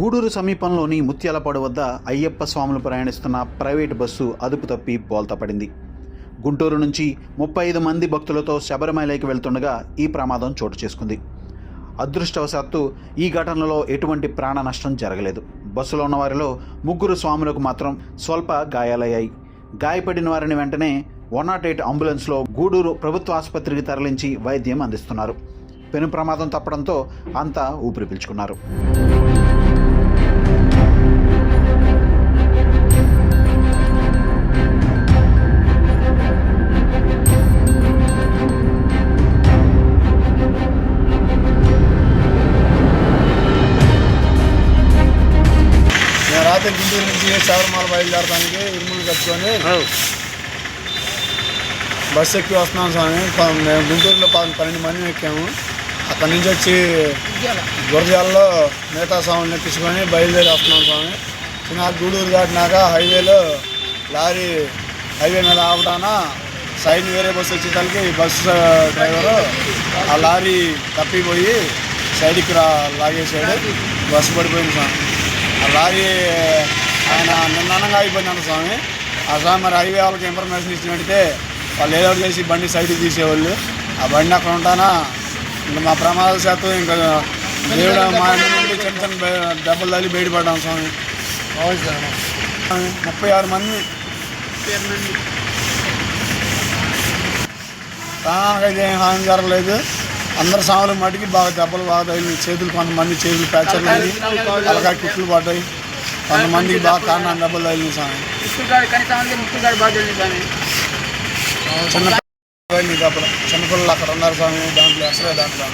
గూడూరు సమీపంలోని ముత్యాలపాడు వద్ద అయ్యప్ప స్వాములు ప్రయాణిస్తున్న ప్రైవేటు బస్సు అదుపు తప్పి బోల్తపడింది గుంటూరు నుంచి ముప్పై ఐదు మంది భక్తులతో శబరిమలైకి వెళ్తుండగా ఈ ప్రమాదం చోటు చేసుకుంది. అదృష్టవశాత్తు ఈ ఘటనలో ఎటువంటి ప్రాణ నష్టం జరగలేదు. బస్సులో ఉన్న వారిలో ముగ్గురు స్వాములకు మాత్రం స్వల్ప గాయాలయ్యాయి. గాయపడిన వారిని వెంటనే వన్ నాట్ ఎయిట్ అంబులెన్స్లో గూడూరు ప్రభుత్వ ఆసుపత్రికి తరలించి వైద్యం అందిస్తున్నారు. పెను ప్రమాదం తప్పడంతో అంతా ఊపిరి పీల్చుకున్నారు. రాత్రి గుంటూరు నుంచి శబరిమల బయలుదేరడానికి ఇరుములు కట్టుకొని బస్సు ఎక్కి వస్తున్నాం స్వామి. మేము గుంటూరులో పన్నెండు మంది ఎక్కాము. అక్కడి నుంచి వచ్చి గురజాలలో మిగతా స్వామిని ఎక్కించుకొని బయలుదేరి వస్తున్నాం స్వామి. చిన్న గూడూరు దాటినాక హైవేలో లారీ హైవే మీద ఆపటాన సైడ్ వేరే బస్సు వచ్చేసరికి బస్సు డ్రైవరు ఆ లారీ తప్పిపోయి సైడ్కి రా లాగేసాడు బస్సు పడిపోయింది స్వామి. లారీ ఆయన నిన్ననంగా అయిపోయిందంట స్వామి. ఆ స్వామి మరి హైవే వాళ్ళకి ఇన్ఫర్మేషన్ ఇచ్చినట్టే పెడితే వాళ్ళు ఏదో చేసి బండి సైడ్కి తీసేవాళ్ళు. ఆ బండి అక్కడ ఉంటానా? ఇంకా మా ప్రమాద శాతం ఇంకా దేవుడు మా ఇంటి నుండి చిన్న చిన్న దెబ్బలు తల్లి బయటపడ్డాం స్వామి. ముప్పై ఆరు మంది. ప్రాణానికి అయితే ఏం హాని జరగలేదు. అందరు సాములు మటుకి బాగా దెబ్బలు బాగా తగిలి చేతులు కొంతమంది చేతులు ఫ్రాక్చర్లు అయ్యి తలకాయ కుట్లు పడ్డాయి. కొంతమందికి బాగా కారణం దెబ్బలు తగిలింది స్వామి చిన్న పిల్లలు దెబ్బలు చిన్నపిల్లలు అక్కడ ఉన్నారు స్వామి దాంట్లో అసలే దాంట్లో